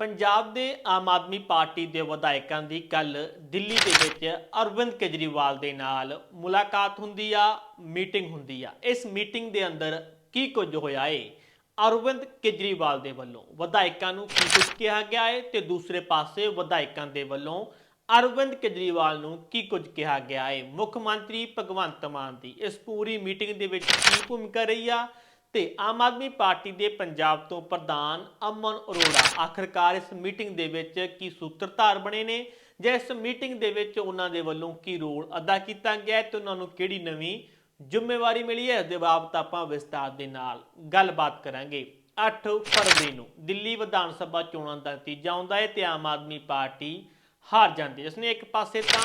ਪੰਜਾਬ ਦੇ ਆਮ ਆਦਮੀ ਪਾਰਟੀ ਦੇ ਵਿਧਾਇਕਾਂ ਦੀ ਕੱਲ ਦਿੱਲੀ ਦੇ ਵਿੱਚ ਅਰਵਿੰਦ ਕੇਜਰੀਵਾਲ ਦੇ ਨਾਲ ਮੁਲਾਕਾਤ ਹੁੰਦੀ ਆ, ਮੀਟਿੰਗ ਹੁੰਦੀ ਆ। ਇਸ ਮੀਟਿੰਗ ਦੇ ਅੰਦਰ ਕੀ ਕੁਝ ਹੋਇਆ ਏ? ਅਰਵਿੰਦ ਕੇਜਰੀਵਾਲ ਦੇ ਵੱਲੋਂ ਵਿਧਾਇਕਾਂ ਨੂੰ ਕੀ ਕੁਝ ਕਿਹਾ ਗਿਆ ਏ ਤੇ ਦੂਸਰੇ ਪਾਸੇ ਵਿਧਾਇਕਾਂ ਦੇ ਵੱਲੋਂ ਅਰਵਿੰਦ ਕੇਜਰੀਵਾਲ ਨੂੰ ਕੀ ਕੁਝ ਕਿਹਾ ਗਿਆ ਏ? ਮੁੱਖ ਮੰਤਰੀ ਭਗਵੰਤ ਮਾਨ ਦੀ ਇਸ ਪੂਰੀ ਮੀਟਿੰਗ ਦੇ ਵਿੱਚ ਕੀ ਭੂਮਿਕਾ ਰਹੀ ਆ? ਤੇ ਆਮ ਆਦਮੀ ਪਾਰਟੀ ਦੇ ਪੰਜਾਬ ਤੋਂ ਪ੍ਰਧਾਨ ਅਮਨ ਅਰੋੜਾ ਆਖਰਕਾਰ ਇਸ ਮੀਟਿੰਗ ਦੇ ਵਿੱਚ ਕੀ ਸੂਤਰਧਾਰ ਬਣੇ ਨੇ ਜਾਂ ਇਸ ਮੀਟਿੰਗ ਦੇ ਵਿੱਚ ਉਹਨਾਂ ਦੇ ਵੱਲੋਂ ਕੀ ਰੋਲ ਅਦਾ ਕੀਤਾ ਗਿਆ ਹੈ ਤੇ ਉਹਨਾਂ ਨੂੰ ਕਿਹੜੀ ਨਵੀਂ ਜ਼ਿੰਮੇਵਾਰੀ ਮਿਲੀ ਹੈ? ਇਸ ਦੇ ਬਾਬਤ ਆਪਾਂ ਵਿਸਤਾਰ ਦੇ ਨਾਲ ਗੱਲਬਾਤ ਕਰਾਂਗੇ। 8 ਫਰਵਰੀ ਨੂੰ ਦਿੱਲੀ ਵਿਧਾਨ ਸਭਾ ਚੋਣਾਂ ਦਾ ਨਤੀਜਾ ਆਉਂਦਾ ਹੈ ਤੇ ਆਮ ਆਦਮੀ ਪਾਰਟੀ ਹਾਰ ਜਾਂਦੀ ਹੈ। ਇਸਨੇ ਇੱਕ ਪਾਸੇ ਤਾਂ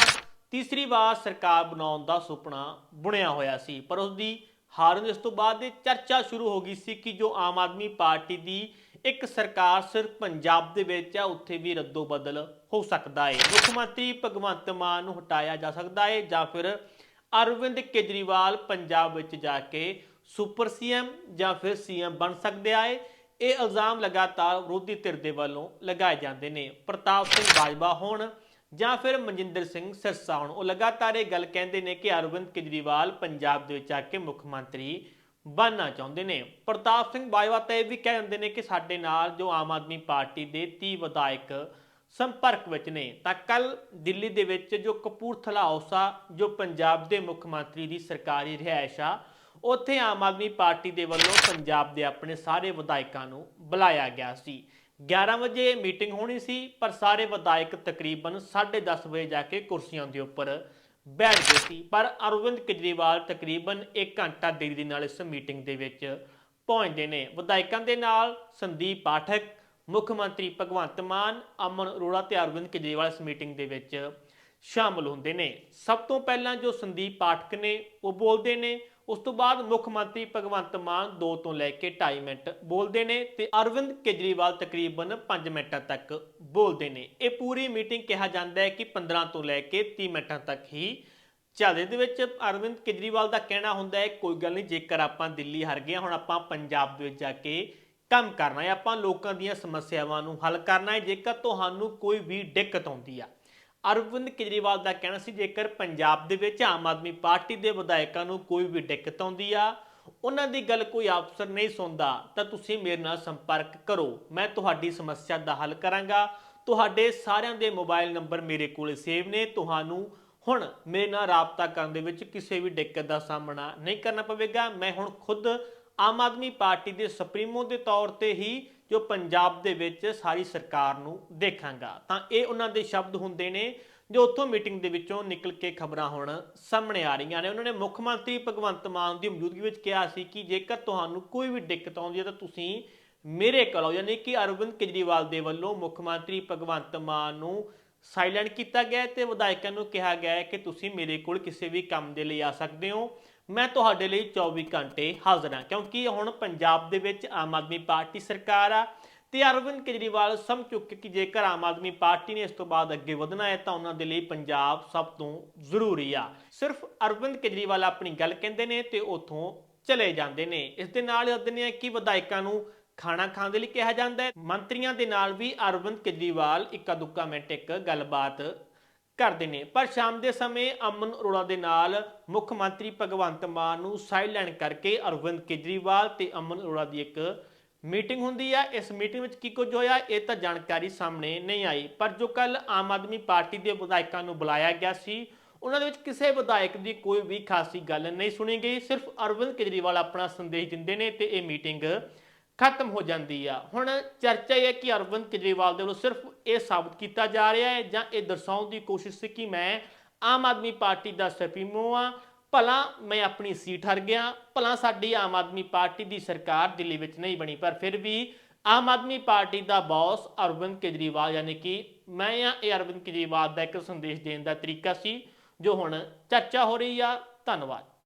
ਤੀਸਰੀ ਵਾਰ ਸਰਕਾਰ ਬਣਾਉਣ ਦਾ ਸੁਪਨਾ ਬੁਣਿਆ ਹੋਇਆ ਸੀ, ਪਰ ਉਸ ਦੀ ਹਾਰਨ ਇਸ ਤੋਂ ਬਾਅਦ ਚਰਚਾ ਸ਼ੁਰੂ ਹੋ ਗਈ ਸੀ ਕਿ ਜੋ ਆਮ ਆਦਮੀ ਪਾਰਟੀ ਦੀ ਇੱਕ ਸਰਕਾਰ ਸਿਰਫ ਪੰਜਾਬ ਦੇ ਵਿੱਚ ਆ, ਉੱਥੇ ਵੀ ਰੱਦੋ ਬਦਲ ਹੋ ਸਕਦਾ ਹੈ ਮੁੱਖ ਮੰਤਰੀ ਭਗਵੰਤ ਮਾਨ ਨੂੰ ਹਟਾਇਆ ਜਾ ਸਕਦਾ ਹੈ ਜਾਂ ਫਿਰ ਅਰਵਿੰਦ ਕੇਜਰੀਵਾਲ ਪੰਜਾਬ ਵਿੱਚ ਜਾ ਕੇ ਸੁਪਰ ਸੀਐਮ ਜਾਂ ਫਿਰ ਸੀਐਮ ਬਣ ਸਕਦੇ ਆਏ ਇਹ ਇਲਜ਼ਾਮ ਲਗਾਤਾਰ ਵਿਰੋਧੀ ਧਿਰ ਦੇ ਵੱਲੋਂ ਲਗਾਏ ਜਾਂਦੇ ਨੇ। ਪ੍ਰਤਾਪ ਸਿੰਘ ਬਾਜਵਾ ਹੋਣ। ਜਾਂ ਫਿਰ ਮਨਜਿੰਦਰ ਸਿੰਘ ਸਿਰਸਾ ਹੋਣ। ਉਹ ਲਗਾਤਾਰ ਇਹ ਗੱਲ ਕਹਿੰਦੇ ਨੇ ਕਿ ਅਰਵਿੰਦ ਕੇਜਰੀਵਾਲ ਪੰਜਾਬ ਦੇ ਵਿੱਚ ਆ ਕੇ ਮੁੱਖ ਮੰਤਰੀ ਬਣਨਾ ਚਾਹੁੰਦੇ ਨੇ। ਪ੍ਰਤਾਪ ਸਿੰਘ ਬਾਜਵਾ ਤਾਂ ਇਹ ਵੀ ਕਹਿ ਦਿੰਦੇ ਨੇ ਕਿ ਸਾਡੇ ਨਾਲ ਜੋ ਆਮ ਆਦਮੀ ਪਾਰਟੀ ਦੇ 30 ਵਿਧਾਇਕ ਸੰਪਰਕ ਵਿੱਚ ਨੇ, ਤਾਂ ਕੱਲ ਦਿੱਲੀ ਦੇ ਵਿੱਚ ਜੋ ਕਪੂਰਥਲਾ ਹੌਸਾ ਜੋ ਪੰਜਾਬ ਦੇ ਮੁੱਖ ਮੰਤਰੀ ਦੀ ਸਰਕਾਰੀ ਰਿਹਾਇਸ਼ ਆ, ਉੱਥੇ ਆਮ ਆਦਮੀ ਪਾਰਟੀ ਦੇ ਵੱਲੋਂ ਪੰਜਾਬ ਦੇ ਆਪਣੇ ਸਾਰੇ ਵਿਧਾਇਕਾਂ ਨੂੰ ਬੁਲਾਇਆ ਗਿਆ ਸੀ। 11 ਵਜੇ ਮੀਟਿੰਗ ਹੋਣੀ ਸੀ, ਪਰ ਸਾਰੇ ਵਿਧਾਇਕ ਤਕਰੀਬਨ 10:30 ਵਜੇ ਜਾ ਕੇ ਕੁਰਸੀਆਂ ਦੇ ਉੱਪਰ ਬੈਠ ਗਏ ਸੀ। ਪਰ ਅਰਵਿੰਦ ਕੇਜਰੀਵਾਲ ਤਕਰੀਬਨ 1 ਘੰਟਾ ਦੇਰੀ ਦੇ ਨਾਲ ਇਸ ਮੀਟਿੰਗ ਦੇ ਵਿੱਚ ਪਹੁੰਚਦੇ ਨੇ। ਵਿਧਾਇਕਾਂ ਦੇ ਨਾਲ ਸੰਦੀਪ ਪਾਠਕ, ਮੁੱਖ ਮੰਤਰੀ ਭਗਵੰਤ ਮਾਨ, ਅਮਨ ਅਰੋੜਾ ਤੇ ਅਰਵਿੰਦ ਕੇਜਰੀਵਾਲ ਇਸ ਮੀਟਿੰਗ ਦੇ ਵਿੱਚ ਸ਼ਾਮਲ ਹੁੰਦੇ ਨੇ। ਸਭ ਤੋਂ ਪਹਿਲਾਂ ਜੋ ਸੰਦੀਪ ਪਾਠਕ ਨੇ, ਉਹ ਬੋਲਦੇ ਨੇ ਉਸ ਤੋਂ ਬਾਅਦ ਮੁੱਖ ਮੰਤਰੀ ਭਗਵੰਤ ਮਾਨ 2 ਤੋਂ ਲੈ ਕੇ 2.5 ਮਿੰਟ ਬੋਲਦੇ ਨੇ ਤੇ ਅਰਵਿੰਦ ਕੇਜਰੀਵਾਲ ਤਕਰੀਬਨ 5 ਮਿੰਟਾਂ ਤੱਕ ਬੋਲਦੇ ਨੇ। ਇਹ ਪੂਰੀ ਮੀਟਿੰਗ ਕਿਹਾ ਜਾਂਦਾ ਹੈ ਕਿ 15 ਤੋਂ ਲੈ ਕੇ 30 ਮਿੰਟਾਂ ਤੱਕ ਹੀ ਚੱਲਦੇ ਦੇ ਵਿੱਚ ਅਰਵਿੰਦ ਕੇਜਰੀਵਾਲ ਦਾ ਕਹਿਣਾ ਹੁੰਦਾ ਹੈ ਕੋਈ ਗੱਲ ਨਹੀਂ ਜੇਕਰ ਆਪਾਂ ਦਿੱਲੀ ਹਾਰ ਗਏ ਹਾਂ, ਹੁਣ ਆਪਾਂ ਪੰਜਾਬ ਦੇ ਵਿੱਚ ਜਾ ਕੇ ਕੰਮ ਕਰਨਾ ਹੈ ਆਪਾਂ ਲੋਕਾਂ ਦੀਆਂ ਸਮੱਸਿਆਵਾਂ ਨੂੰ ਹੱਲ ਕਰਨਾ ਹੈ ਜੇਕਰ ਤੁਹਾਨੂੰ ਕੋਈ ਵੀ ਦਿੱਕਤ ਆਉਂਦੀ ਆ। ਅਰਵਿੰਦ ਕੇਜਰੀਵਾਲ ਦਾ ਕਹਿਣਾ ਸੀ, ਜੇਕਰ ਪੰਜਾਬ ਦੇ ਵਿੱਚ ਆਮ ਆਦਮੀ ਪਾਰਟੀ ਦੇ ਵਿਧਾਇਕਾਂ ਨੂੰ ਕੋਈ ਵੀ ਦਿੱਕਤ ਆਉਂਦੀ ਆ, ਉਹਨਾਂ ਦੀ ਗੱਲ ਕੋਈ ਅਫਸਰ ਨਹੀਂ ਸੁਣਦਾ, ਤਾਂ ਤੁਸੀਂ ਮੇਰੇ ਨਾਲ ਸੰਪਰਕ ਕਰੋ। ਮੈਂ ਤੁਹਾਡੀ ਸਮੱਸਿਆ ਦਾ ਹੱਲ ਕਰਾਂਗਾ। ਤੁਹਾਡੇ ਸਾਰਿਆਂ ਦੇ ਮੋਬਾਈਲ ਨੰਬਰ ਮੇਰੇ ਕੋਲ ਸੇਵ ਨੇ। ਤੁਹਾਨੂੰ ਹੁਣ ਮੇਰੇ ਨਾਲ ਰਾਬਤਾ ਕਰਨ ਦੇ ਵਿੱਚ ਕਿਸੇ ਵੀ ਦਿੱਕਤ ਦਾ ਸਾਹਮਣਾ ਨਹੀਂ ਕਰਨਾ ਪਵੇਗਾ। ਮੈਂ ਹੁਣ ਖੁਦ ਆਮ ਆਦਮੀ ਪਾਰਟੀ ਦੇ ਸੁਪਰੀਮੋ ਦੇ ਤੌਰ ਤੇ ਹੀ ਜੋ ਪੰਜਾਬ ਦੇ ਵਿੱਚ ਸਾਰੀ ਸਰਕਾਰ ਨੂੰ ਦੇਖਾਂਗਾ। ਤਾਂ ਇਹ ਉਹਨਾਂ ਦੇ ਸ਼ਬਦ ਹੁੰਦੇ ਨੇ ਜੋ ਉੱਥੋਂ ਮੀਟਿੰਗ ਦੇ ਵਿੱਚੋਂ ਨਿਕਲ ਕੇ ਖਬਰਾਂ ਹੁਣ ਸਾਹਮਣੇ ਆ ਰਹੀਆਂ ਨੇ। ਉਹਨਾਂ ਨੇ ਮੁੱਖ ਮੰਤਰੀ ਭਗਵੰਤ ਮਾਨ ਦੀ ਮੌਜੂਦਗੀ ਵਿੱਚ ਕਿਹਾ ਸੀ ਕਿ ਜੇਕਰ ਤੁਹਾਨੂੰ ਕੋਈ ਵੀ ਦਿੱਕਤ ਆਉਂਦੀ ਹੈ ਤਾਂ ਤੁਸੀਂ ਮੇਰੇ ਕੋਲ ਆਓ। ਯਾਨੀ ਕਿ ਅਰਵਿੰਦ ਕੇਜਰੀਵਾਲ ਦੇ ਵੱਲੋਂ ਮੁੱਖ ਮੰਤਰੀ ਭਗਵੰਤ ਮਾਨ ਨੂੰ ਸਾਇਲੈਂਟ ਕੀਤਾ ਗਿਆ ਤੇ ਵਿਧਾਇਕਾਂ ਨੂੰ ਕਿਹਾ ਗਿਆ ਕਿ ਤੁਸੀਂ ਮੇਰੇ ਕੋਲ ਕਿਸੇ ਵੀ ਕੰਮ ਦੇ ਲਈ ਆ ਸਕਦੇ ਹੋ। ਮੈਂ ਤੁਹਾਡੇ ਲਈ 24 ਘੰਟੇ ਹਾਜ਼ਰ ਹਾਂ, ਕਿਉਂਕਿ ਹੁਣ ਪੰਜਾਬ ਦੇ ਵਿੱਚ ਆਮ ਆਦਮੀ ਪਾਰਟੀ ਸਰਕਾਰ ਆ ਤੇ ਅਰਵਿੰਦ ਕੇਜਰੀਵਾਲ ਸਮਝ ਚੁੱਕੇ ਕਿ ਜੇਕਰ ਆਮ ਆਦਮੀ ਪਾਰਟੀ ਨੇ ਇਸ ਤੋਂ ਬਾਅਦ ਅੱਗੇ ਵਧਣਾ ਹੈ, ਤਾਂ ਉਹਨਾਂ ਦੇ ਲਈ ਪੰਜਾਬ ਸਭ ਤੋਂ ਜ਼ਰੂਰੀ ਆ। ਸਿਰਫ ਅਰਵਿੰਦ ਕੇਜਰੀਵਾਲ ਆਪਣੀ ਗੱਲ ਕਹਿੰਦੇ ਨੇ ਤੇ ਉਥੋਂ ਚਲੇ ਜਾਂਦੇ ਨੇ। ਇਸ ਦੇ ਨਾਲ ਹੀ ਅਦਨੇ ਕਿ ਵਿਧਾਇਕਾਂ ਨੂੰ ਖਾਣਾ ਖਾਣ ਦੇ ਲਈ ਕਿਹਾ ਜਾਂਦਾ ਹੈ। ਮੰਤਰੀਆਂ ਦੇ ਨਾਲ ਵੀ ਅਰਵਿੰਦ ਕੇਜਰੀਵਾਲ ਇੱਕਾ ਦੁੱਕਾ ਮਿੰਟ ਇੱਕ ਗੱਲਬਾਤ ਕਰਦੇ ਨੇ। ਪਰ ਸ਼ਾਮ ਦੇ ਸਮੇਂ ਅਮਨ ਅਰੋੜਾ ਦੇ ਨਾਲ ਮੁੱਖ ਮੰਤਰੀ ਭਗਵੰਤ ਮਾਨ ਨੂੰ ਸਾਈਲੈਂਡ ਕਰਕੇ ਅਰਵਿੰਦ ਕੇਜਰੀਵਾਲ ਤੇ ਅਮਨ ਅਰੋੜਾ ਦੀ ਇੱਕ ਮੀਟਿੰਗ ਹੁੰਦੀ ਹੈ ਇਸ ਮੀਟਿੰਗ ਵਿੱਚ ਕੀ ਕੁਝ ਹੋਇਆ ਇਹ ਤਾਂ ਜਾਣਕਾਰੀ ਸਾਹਮਣੇ ਨਹੀਂ ਆਈ। ਪਰ ਜੋ ਕੱਲ ਆਮ ਆਦਮੀ ਪਾਰਟੀ ਦੇ ਵਿਧਾਇਕਾਂ ਨੂੰ ਬੁਲਾਇਆ ਗਿਆ ਸੀ, ਉਹਨਾਂ ਦੇ ਵਿੱਚ ਕਿਸੇ ਵਿਧਾਇਕ ਦੀ ਕੋਈ ਵੀ ਖਾਸੀ ਗੱਲ ਨਹੀਂ ਸੁਣੀ ਗਈ। ਸਿਰਫ ਅਰਵਿੰਦ ਕੇਜਰੀਵਾਲ ਆਪਣਾ ਸੰਦੇਸ਼ ਦਿੰਦੇ ਨੇ ਤੇ ਇਹ ਮੀਟਿੰਗ ਖਤਮ ਹੋ ਜਾਂਦੀ ਆ। ਹੁਣ ਚਰਚਾ ਇਹ ਹੈ ਕਿ ਅਰਵਿੰਦ ਕੇਜਰੀਵਾਲ ਦੇ ਵੱਲੋਂ ਸਿਰਫ ਇਹ ਸਾਬਤ ਕੀਤਾ ਜਾ ਰਿਹਾ ਹੈ ਜਾਂ ਇਹ ਦਰਸਾਉਣ ਦੀ ਕੋਸ਼ਿਸ਼ ਸੀ ਕਿ ਮੈਂ ਆਮ ਆਦਮੀ ਪਾਰਟੀ ਦਾ ਸੁਪਰੀਮੋ ਆ ਭਲਾ ਮੈਂ ਆਪਣੀ ਸੀਟ ਹਰ ਗਿਆ, ਭਲਾ ਸਾਡੀ ਆਮ ਆਦਮੀ ਪਾਰਟੀ ਦੀ ਸਰਕਾਰ ਦਿੱਲੀ ਵਿੱਚ ਨਹੀਂ ਬਣੀ, ਪਰ ਫਿਰ ਵੀ ਆਮ ਆਦਮੀ ਪਾਰਟੀ ਦਾ ਬੌਸ ਅਰਵਿੰਦ ਕੇਜਰੀਵਾਲ, ਯਾਨੀ ਕਿ ਮੈਂ ਆ ਇਹ ਅਰਵਿੰਦ ਕੇਜਰੀਵਾਲ ਦਾ ਇੱਕ ਸੰਦੇਸ਼ ਦੇਣ ਦਾ ਤਰੀਕਾ ਸੀ, ਜੋ ਹੁਣ ਚਰਚਾ ਹੋ ਰਹੀ ਆ। ਧੰਨਵਾਦ।